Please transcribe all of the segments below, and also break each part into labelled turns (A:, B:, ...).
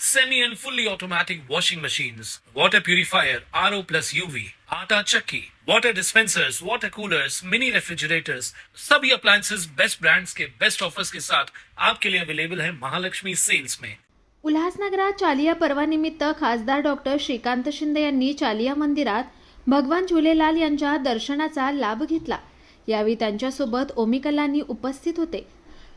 A: semi and fully automatic washing machines, water purifier, RO plus UV, आटा चक्की, water dispensers, water coolers, mini refrigerators, सभी appliances. Best brands के best offers के साथ आपके लिए अवेलेबल है महालक्ष्मी सेल्स में
B: उल्हासनगरात चालिया पर्वानिमित्त खासदार डॉक्टर श्रीकांत शिंदे यांनी चालिया मंदिरात भगवान झुलेलाल यांच्या दर्शनाचा लाभ घेतला. यावेळी त्यांच्यासोबत ओमिकलांनी उपस्थित होते.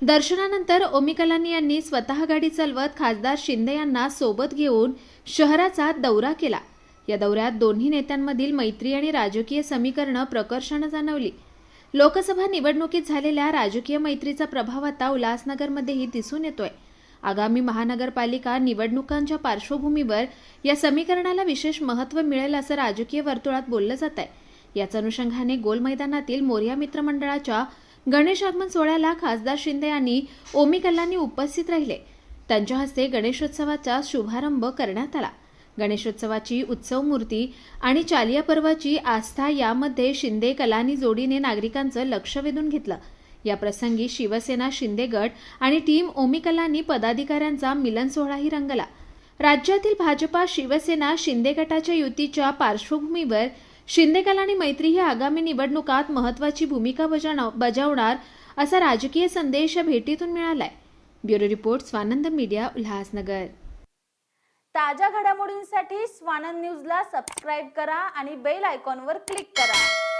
B: दर्शनानंतर ओमिकलानी यांनी स्वतः गाडी चालवत खासदार शिंदे यांना सोबत घेऊन शहराचा दौरा केला. या दौऱ्यात दोन्ही नेत्यांमधील मैत्री आणि राजकीय समीकरणं प्रकर्षानं जाणवली. लोकसभा निवडणुकीत झालेल्या राजकीय मैत्रीचा प्रभाव आता उल्हासनगरमध्येही दिसून येतोय. आगामी महानगरपालिका निवडणुकांच्या पार्श्वभूमीवर या समीकरणाला विशेष महत्त्व मिळेल असं राजकीय वर्तुळात बोललं जात आहे याच अनुषंगाने गोल मैदानातील मोर्या मित्रमंडळाच्या गणेश आगमन सोहळ्याला खासदार शिंदे यांनी ओमी कल्लानी उपस्थित राहिले. त्यांच्या हस्ते गणेशोत्सवाचा शुभारंभ करण्यात आला. गणेशोत्सवाची उत्सव मूर्ती आणि चालिया पर्वाची आस्था यामध्ये शिंदे कलानी जोडीने नागरिकांचं लक्ष वेधून घेतलं. या प्रसंगी शिवसेना शिंदे गट आणि टीम ओमी कलानी पदाधिकाऱ्यांचा मिलन सोहळाही रंगला. राज्यातील भाजपा शिवसेना शिंदे गटाच्या युतीच्या पार्श्वभूमीवर शिंदे कलानी मैत्री ही आगामी निवडणुकात महत्वाची भूमिका बजावण- बजावणार असा राजकीय संदेश या भेटीतून मिळालाय. Bureau report Swanand media Ulhasnagar.
C: ताज्या घडामोडींसाठी स्वानंद न्यूजला सबस्क्राईब करा आणि बेल आयकॉनवर क्लिक करा.